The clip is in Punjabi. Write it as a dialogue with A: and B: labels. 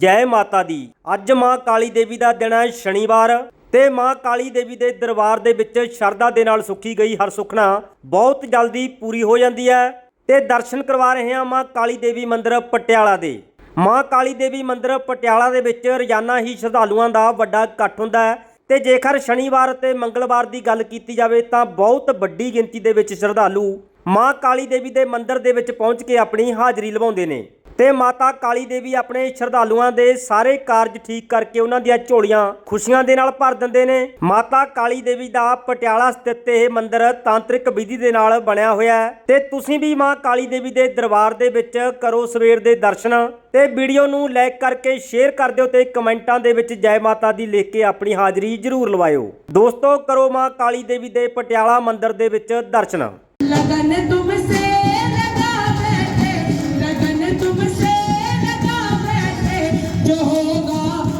A: ਜੈ ਮਾਤਾ ਦੀ। ਅੱਜ ਮਾਂ ਕਾਲੀ ਦੇਵੀ ਦਾ ਦਿਨ ਹੈ ਸ਼ਨੀਵਾਰ ਤੇ ਮਾਂ ਕਾਲੀ ਦੇਵੀ ਦੇ ਦਰਬਾਰ ਦੇ ਵਿੱਚ ਸ਼ਰਧਾ ਦੇ ਨਾਲ ਸੁੱਖੀ ਗਈ ਹਰ ਸੁਖਣਾ ਬਹੁਤ ਜਲਦੀ ਪੂਰੀ ਹੋ ਜਾਂਦੀ ਹੈ ਤੇ ਦਰਸ਼ਨ ਕਰਵਾ ਰਹੇ ਹਾਂ ਮਾਂ ਕਾਲੀ ਦੇਵੀ ਮੰਦਿਰ ਪਟਿਆਲਾ ਦੇ। ਮਾਂ ਕਾਲੀ ਦੇਵੀ ਮੰਦਿਰ ਪਟਿਆਲਾ ਦੇ ਵਿੱਚ ਰੋਜ਼ਾਨਾ ਹੀ ਸ਼ਰਧਾਲੂਆਂ ਦਾ ਵੱਡਾ ਇਕੱਠ ਹੁੰਦਾ ਹੈ ਤੇ ਜੇਕਰ ਸ਼ਨੀਵਾਰ ਤੇ ਮੰਗਲਵਾਰ ਦੀ ਗੱਲ ਕੀਤੀ ਜਾਵੇ ਤਾਂ ਬਹੁਤ ਵੱਡੀ ਗਿਣਤੀ ਦੇ ਵਿੱਚ ਸ਼ਰਧਾਲੂ ਮਾਂ ਕਾਲੀ ਦੇਵੀ ਦੇ ਮੰਦਿਰ ਦੇ ਵਿੱਚ ਪਹੁੰਚ ਕੇ ਆਪਣੀ ਹਾਜ਼ਰੀ ਲਵਾਉਂਦੇ ਨੇ। ਤੇ ਮਾਤਾ ਕਾਲੀ ਦੇਵੀ ਆਪਣੇ ਸ਼ਰਧਾਲੂਆਂ ਦੇ ਸਾਰੇ ਕਾਰਜ ਠੀਕ ਕਰਕੇ ਉਹਨਾਂ ਦੀਆਂ ਝੋਲੀਆਂ ਖੁਸ਼ੀਆਂ ਦੇ ਨਾਲ ਭਰ ਦਿੰਦੇ ਨੇ। ਮਾਤਾ ਕਾਲੀ ਦੇਵੀ ਦਾ ਪਟਿਆਲਾ ਸਥਿਤ ਇਹ ਮੰਦਿਰ ਤਾਂਤਰਿਕ ਵਿਧੀ ਦੇ ਨਾਲ ਬਣਿਆ ਹੋਇਆ ਹੈ ਤੇ ਤੁਸੀਂ ਵੀ ਮਾਂ ਕਾਲੀ ਦੇਵੀ ਦੇ ਦਰਬਾਰ ਦੇ ਵਿੱਚ ਕਰੋ ਸਵੇਰ ਦੇ ਦਰਸ਼ਨ ਤੇ ਵੀਡੀਓ ਨੂੰ ਲਾਈਕ ਕਰਕੇ ਸ਼ੇਅਰ ਕਰ ਦਿਓ ਤੇ ਕਮੈਂਟਾਂ ਦੇ ਵਿੱਚ ਜੈ ਮਾਤਾ ਦੀ ਲਿਖ ਕੇ ਆਪਣੀ ਹਾਜ਼ਰੀ ਜ਼ਰੂਰ ਲਵਾਇਓ। ਦੋਸਤੋ ਕਰੋ ਮਾਂ ਕਾਲੀ ਦੇਵੀ ਦੇ ਪਟਿਆਲਾ ਮੰਦਿਰ ਦੇ ਵਿੱਚ ਦਰਸ਼ਨ।
B: ਲਗਨ Arena